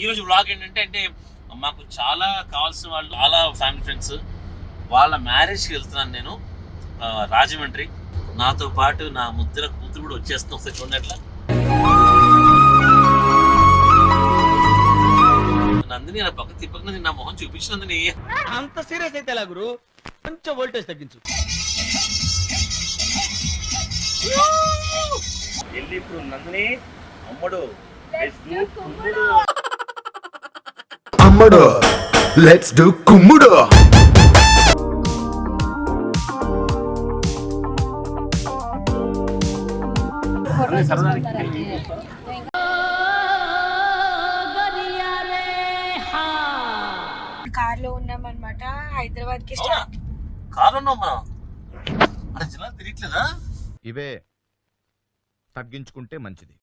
ఈ రోజు వ్లాగ్ ఏంటంటే అంటే మాకు చాలా కావాల్సిన వాళ్ళు చాలా ఫ్యామిలీ ఫ్రెండ్స్ వాళ్ళ మ్యారేజ్కి వెళ్తున్నాను నేను. రాజమండ్రి. నాతో పాటు నా ముద్ర కూతురు కూడా వచ్చేస్తుంది ఒకసారి చూడండి అట్లా. నందిని నా పక్క తిప్పక నా మొహం చూపించిన నందిని. అంత సీరియస్ అయితే ఎలా గురు? కొంచెం వోల్టేజ్ తగ్గించు. వెళ్ళి ఇప్పుడు నందిని అమ్మడు అమ్మడు. లెట్స్ డూ కుమ్ముడు. కార్లో ఉన్నాం అనమాట హైదరాబాద్కి అవునా? కారు ఉన్నాం మనం అరే జిల్లా తిరగట్లేదా ఇవే తగ్గించుకుంటే మంచిది.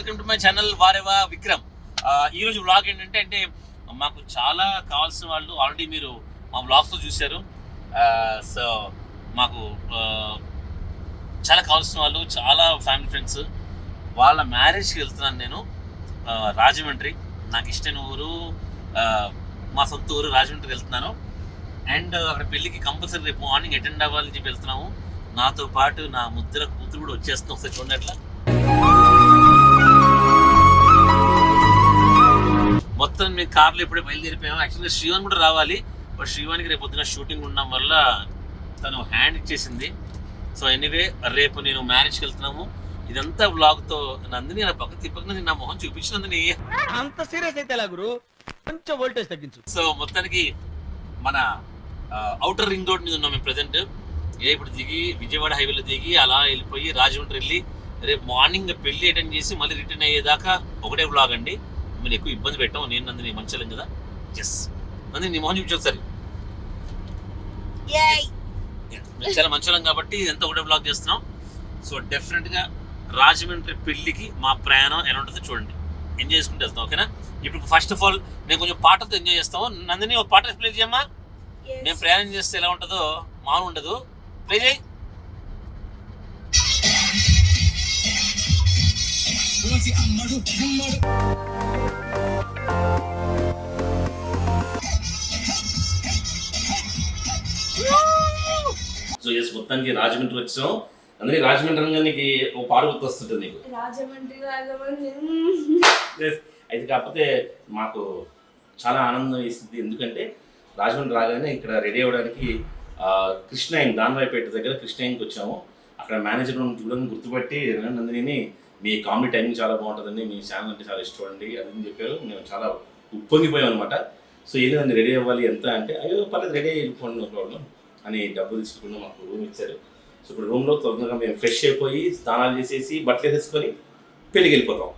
Welcome to my channel Vareva Vikram. ఈ రోజు వ్లాగ్ ఏంటంటే అంటే మాకు చాలా కావాల్సిన వాళ్ళు ఆల్రెడీ మీరు మా వ్లాగ్స్లో చూశారు. సో మాకు చాలా కావాల్సిన వాళ్ళు చాలా ఫ్యామిలీ ఫ్రెండ్స్ వాళ్ళ మ్యారేజ్కి వెళ్తున్నాను నేను రాజమండ్రి. నాకు ఇష్టమైన ఊరు మా సొంత ఊరు రాజమండ్రికి వెళ్తున్నాను. అండ్ అక్కడ పెళ్ళికి కంపల్సరీ రేపు మార్నింగ్ అటెండ్ అవ్వాలని చెప్పి వెళ్తున్నాము. నాతో పాటు నా ముద్ర కూతురు కూడా వచ్చేస్తుంది ఒకసారి చూడండి మొత్తం మేము కార్లో ఇప్పుడే బయలుదేరిపోయాము యాక్చువల్గా శ్రీవాన్ కూడా రావాలి. బట్ శ్రీవానికి రేపు పొద్దున షూటింగ్ ఉండడం వల్ల తను హ్యాండ్ ఇచ్చేసింది. సో ఎనీవే రేపు నేను మ్యారేజ్కి వెళ్తున్నాము. ఇదంతా వ్లాగ్తో నందిని నా పక్క తిప్పక నా మొహం చూపించినందుని అంత సీరియస్ అయితే ఎలా గురు? కొంచెం వోల్టేజ్ తగ్గించు. సో మొత్తానికి మన అవుటర్ రింగ్ రోడ్ మీద ఉన్నాం మేము ప్రజెంట్ ఏ ఇప్పుడు దిగి విజయవాడ హైవేలో దిగి అలా వెళ్ళిపోయి రాజమండ్రి వెళ్ళి రేపు మార్నింగ్ పెళ్ళి అటెండ్ చేసి మళ్ళీ రిటర్న్ అయ్యేదాకా ఒకటే బ్లాగ్ అండి. మీరు ఎక్కువ ఇబ్బంది పెట్టాము నేను నందిని మంచలేం కదా? ఎస్ నందిని నీ మొహం చూపించు ఒకసారి! మేము చాలా మంచోళ్ళం కాబట్టి ఇదంతా ఒకటే బ్లాగ్ చేస్తున్నాం. సో డెఫినెట్గా రాజమండ్రి పెళ్ళికి మా ప్రయాణం ఎలా ఉంటుందో చూడండి. ఎంజాయ్ చేసుకుంటూ వెళ్తాం ఓకేనా ఇప్పుడు ఫస్ట్ ఆఫ్ ఆల్ మేము కొంచెం పాటలతో ఎంజాయ్ చేస్తాము. నందిని ఒక పాట ప్లే చేయమ్మా. మేము ప్రయాణం చేస్తే ఎలా ఉంటుందో మామూలు ఉండదు. ప్లే చేయి. సో ఎస్ మొత్తానికి రాజమండ్రి వచ్చాం. అందుకే రాజమండ్రి అనగా నీకు ఒక పాట గుర్తొస్తుంటుంది నీకు. రాజమండ్రి. అయితే కాకపోతే మాకు చాలా ఆనందం వేసింది. ఎందుకంటే రాజమండ్రి రాగానే ఇక్కడ రెడీ అవ్వడానికి కృష్ణాయం దానరాయపేట దగ్గర కృష్ణాయంకి వచ్చాము. అక్కడ మేనేజర్ చూడని గుర్తుపట్టి "రండి నందిని మీ కామెడీ టైమింగ్ చాలా బాగుంటుందండి మీ ఛానల్ అంటే చాలా ఇష్టం అండి అది అని చెప్పారు. మేము చాలా ఉప్పొంగిపోయాం అనమాట సో ఏంటంటే రెడీ అవ్వాలి ఎంత అంటే అయ్యో పర్లేదు రెడీ అయిపోండి ప్రాబ్లం అని డబ్బులు తీసుకుని మాకు రూమ్ ఇచ్చారు. సో ఇప్పుడు రూమ్లో తొందరగా మేము ఫ్రెష్ అయిపోయి స్నానాలు చేసేసి బట్టలు వేసేసుకొని పెళ్ళికి వెళ్ళిపోతాం.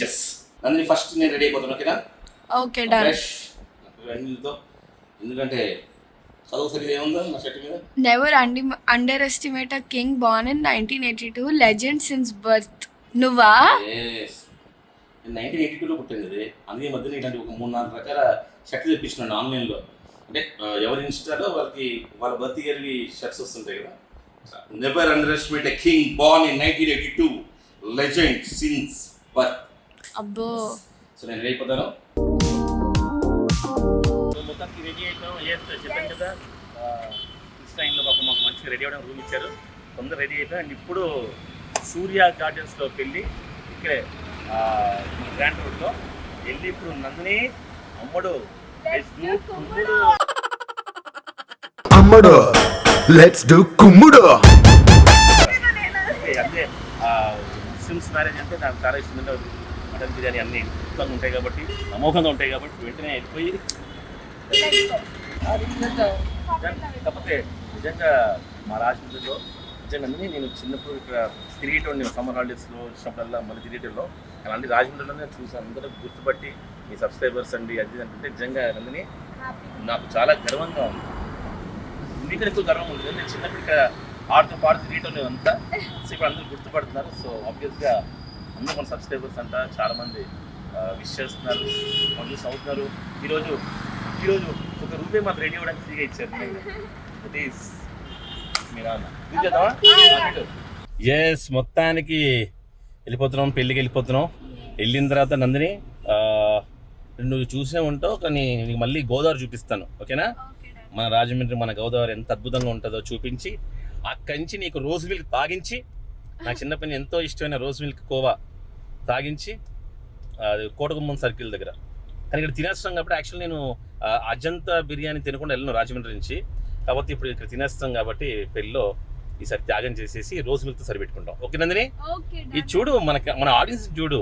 జస్ నందిని ఫస్ట్ నేను రెడీ అయిపోతాను ఓకేనా ఓకే డన్ ఫ్రెష్ వెన్నీళ్ళతో ఎందుకంటే సరిగ్గా ఏముందా నా షర్ట్ మీద? నెవర్ అండి అండర్ ఎస్టిమేట్ అ నువ్వా? నైన్టీన్ ఎయిటీ టూలో పుట్టింది అందుకే మధ్యన ఇలాంటి ఒక మూడు నాలుగు రకాల షర్ట్లు తెప్పించినాను ఆన్లైన్లో. అంటే ఎవరి ఇన్స్టాలో వాళ్ళకి వాళ్ళ బర్త్ ఇయర్వి షర్ట్స్ వస్తుంటాయి కదా. Never underestimate king born in nineteen eighty two legend since birth అబ్బో సో నేను రెడీ అయిపోతాను? మొత్తానికి రెడీ అయిపోయాం. చెప్పాను కదా. కృష్ణాయిన్లో పాపం మాకు మంచిగా రెడీ అవ్వడం రూమ్ ఇచ్చారు. తొందర రెడీ అయిపోయాం. అండ్ ఇప్పుడు సూర్య గార్డెన్స్లో వెళ్ళి ఇక్కడే గ్రాండ్ రోడ్లో వెళ్ళి ఇప్పుడు నందిని అమ్మడు కుమ్ముడు. అమ్మడు లెట్స్ డూ కుమ్ముడు. అంటే ముస్లిమ్స్ మ్యారేజ్ అంటే నాకు చాలా ఇష్టం. అంటే మటన్ బిర్యానీ అన్నీ అద్భుతంగా ఉంటాయి కాబట్టి అమోఘంగా ఉంటాయి కాబట్టి వెంటనే వెళ్ళిపోయి. కాకపోతే నిజంగా మా రాజమండ్రిలో నిజంగా అన్నీ నేను చిన్నప్పుడు ఇక్కడ తిరిగేటోండి నేను సమ్మర్ హాలిడేస్లో వచ్చినప్పుడల్లా మళ్ళీ తిరిగేటోళ్ళు అలాంటి రాజమండ్రిలోనే చూసాను అందరూ గుర్తుపట్టి మీ సబ్స్క్రైబర్స్ అండి అది అంటే నిజంగా నందిని నాకు చాలా గర్వంగా ఉంది. నీకు ఎక్కువ గర్వం ఉంది నేను చిన్నప్పుడు ఇక్కడ ఆడుతూ పాడుతూ తిరిగేటోళ్ళు అంతా. సో ఇప్పుడు అందరూ గుర్తుపడుతున్నారు. సో ఆబ్వియస్గా అందరూ మన సబ్స్క్రైబర్స్ అంట చాలా మంది విష్ చేస్తున్నారు వాళ్ళు అవుతున్నారు ఈరోజు ఈరోజు ఒక రూపాయి మాకు రెడీ అవ్వడానికి ఫ్రీగా ఇచ్చారు. ఈస్ నాన్న ఎస్ మొత్తానికి వెళ్ళిపోతున్నాం పెళ్ళికి వెళ్ళిపోతున్నాం. వెళ్ళిన తర్వాత నందిని నువ్వు చూసే ఉంటావు కానీ నీకు మళ్ళీ గోదావరి చూపిస్తాను ఓకేనా? మన రాజమండ్రి మన గోదావరి ఎంత అద్భుతంగా ఉంటుందో చూపించి అక్కడి నుంచి నీకు రోజ్ మిల్క్ తాగించి నా చిన్నప్పటి ఎంతో ఇష్టమైన రోజ్ మిల్క్ కోవా తాగించి అది కోటగుమ్మం సర్కిల్ దగ్గర. కానీ ఇక్కడ తినేస్తాం కాబట్టి యాక్చువల్ నేను అజంతా బిర్యానీ తినకుండా వెళ్ళను రాజమండ్రి నుంచి. కాబట్టి ఇప్పుడు ఇక్కడ తినేస్తాం కాబట్టి పెళ్ళిలో ఈసారి త్యాగం చేసేసి రోజ్ మిల్క్ సరిపెట్టుకుంటాం. ఓకే నందిని? ఇది చూడు మనకి మన ఆడియన్స్ చూడు.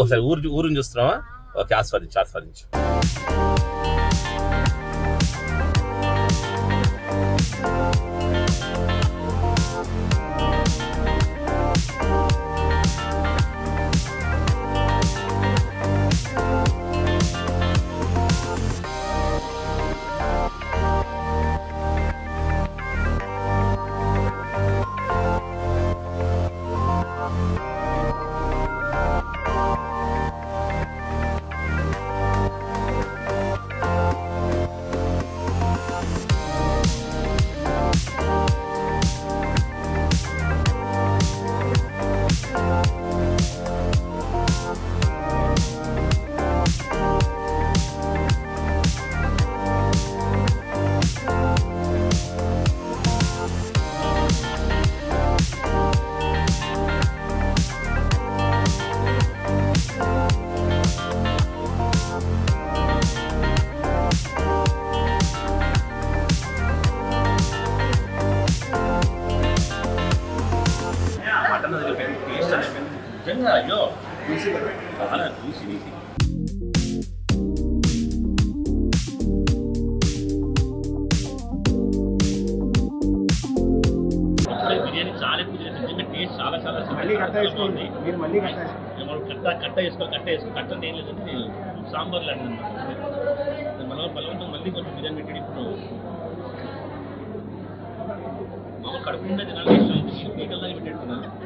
ఓసారి ఊరు ఊరిని చూస్తున్నావా? ఓకే ఆస్వాదించు ఆస్వాదించు. నిజంగా చాలా చూసి బిర్యానీ చాలా ఎక్కువ చేసింది టేస్ట్ చాలా చాలా మనం కట్ట కట్ట వేసుకో కట్ట వేసుకో కట్ట ఏం లేదంటే అడిగిన మనం బలవంతం మళ్ళీ కొంచెం బిర్యానీ పెట్టి ఇప్పుడు మామ కడుపు నిండా తినాలి ఇష్టం నేను పీకల్లా పెట్టేట్టున్నాను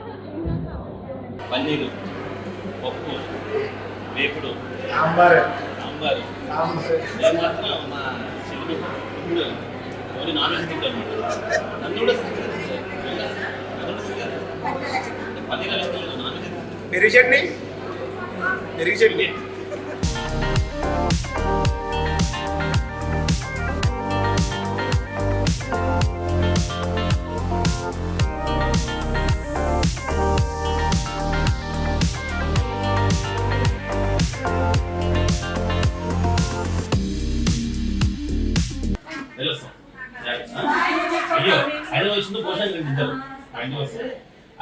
పన్నీరు పప్పు వేపుడు సాంబార్. సాంబారు. నేను మాత్రం మా చెల్లి ఇప్పుడు ఓన్లీ నాన్ వెజ్ తింటాను తింటారు. నన్ను కూడా. పన్నీర్. పెరుగు చట్నీ? పెరుగు చట్నీ.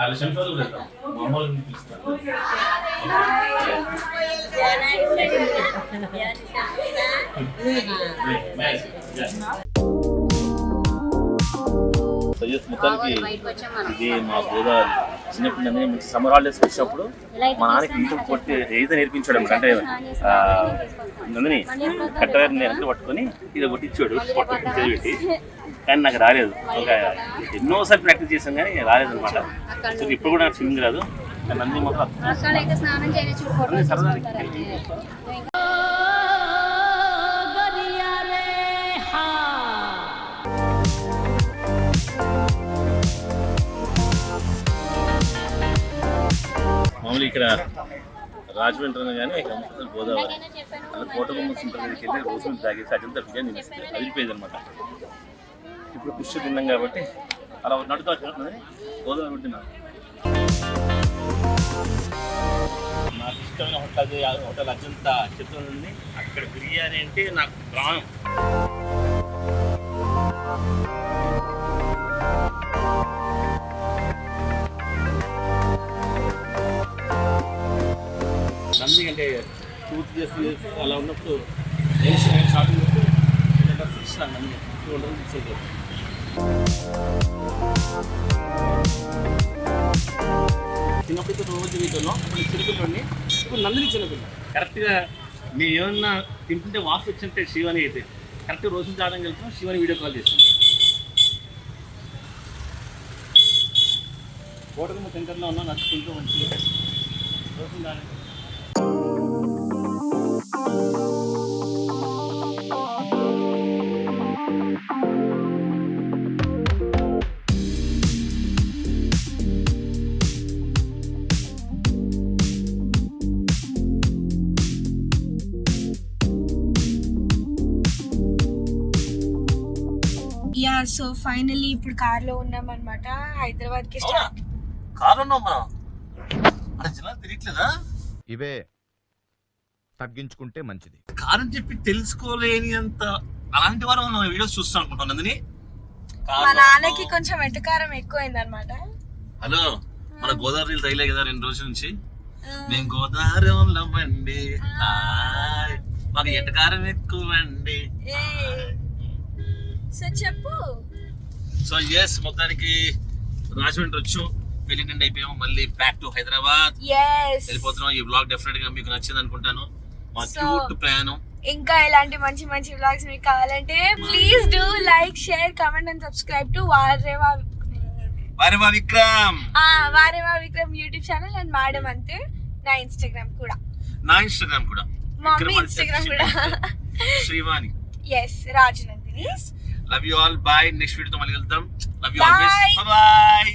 వాళ్ళ శంషాలు కూడా వెళ్తాం మా అమ్మ వాళ్ళని పిలుస్తాను మొత్తానికి ఇది మా గోదావరి చిన్నప్పుడు నన్ను మంచి సమ్మర్ హాలిడేస్ వచ్చినప్పుడు మా నాన్నకి ఇంటికి కొట్టి ఈత నేర్పించాడు అంటే నందిని కట్టగారి నేను పట్టుకొని ఇది కొట్టించాడు పట్టు పెట్టి. కానీ నాకు రాలేదు. ఒక ఎన్నోసార్లు ప్రాక్టీస్ చేశాం కానీ రాలేదు అనమాట ఇప్పుడు కూడా నాకు స్విమ్మింగ్ రాదు. నందిని మాత్రం అద్భుతం. మామూలు ఇక్కడ రాజమండ్రి అనగానే కానీ అమృతసర్ గోదావరి. అలా కోటబొమ్మ సెంటర్ దగ్గరికి వెళ్ళి రోజులు తాగేసి అదంతా బిర్యానీ తినేస్తే అదిరిపోయేది అనమాట ఇప్పుడు పుష్టి తిన్నాం కాబట్టి అలా నడుతా గోదావరి పెట్టినా నాకు ఇష్టమైన హోటల్ అది హోటల్ అజంతా చెప్తుంది అక్కడ బిర్యానీ అంటే నాకు ప్రాణం. చేసి అలా ఉన్నప్పుడు నేను షాపింగ్ టూ హండ్రెడ్ ఇచ్చేది చిన్నప్పుడు రోజు వీటిలో అప్పుడు ఇప్పుడు నందిని చిన్నపిల్ల. కరెక్ట్గా మేము ఏమన్నా తింటుంటే వాసు వచ్చింటే శివాని అయితే కరెక్ట్గా రోజు రావడానికి వెళ్తున్నాం శివాని వీడియో కాల్ చేస్తాం. కోటకుమ్మ సెంటర్లో ఉన్నా నడుచుకుంటూ మంచిగా రోజు రావడానికి యా సో ఫైనల్లీ ఇప్పుడు కార్లో ఉన్నాం అనమాట హైదరాబాద్కి కారు అక్కడ జనాలు తిరగట్లేదా ఇవే తగ్గించుకుంటే మంచిది. కారు అని చెప్పి తెలుసుకోలేని అంత అలాంటి వారు మనం వీడియోస్ చూస్తాం అనుకుంటాం నందిని. మా నాన్నకి కొంచెం ఎటకారం ఎక్కువైంది అనమాట హలో మన గోదావరి తగిలే కదా రెండు రోజుల నుంచి? మేము గోదావరి హాయ్. మాకు ఎటకారం ఎక్కువండి. సో చెప్పు. సో ఎస్ మొత్తానికి రాజమండ్రి వచ్చాం. నిండి అయిపోయాము. మళ్ళీ బ్యాక్ టు హైదరాబాద్. వెళ్ళిపోతున్నాం. ఈ బ్లాగ్ డెఫినెట్గా మీకు నచ్చింది అనుకుంటాను. మా క్యూట్ ప్రయాణం. ఇంకా ఇలాంటి మంచి మంచి వ్లాగ్స్ మీకు కావాలంటే please do like share comment and subscribe to Vareva Vareva Vikram ఆ, Vareva Vikram YouTube channel and madam అంతే నా ఇన్స్టాగ్రామ్ కూడా. నా ఇన్స్టాగ్రామ్ కూడా. మమ్మీ విక్రమ్ ఇన్స్టాగ్రామ్ కూడా. Srivani S Rajanandini Love you all bye next వీడియోతో మళ్ళీ వెళ్తాం love you Bye. Always bye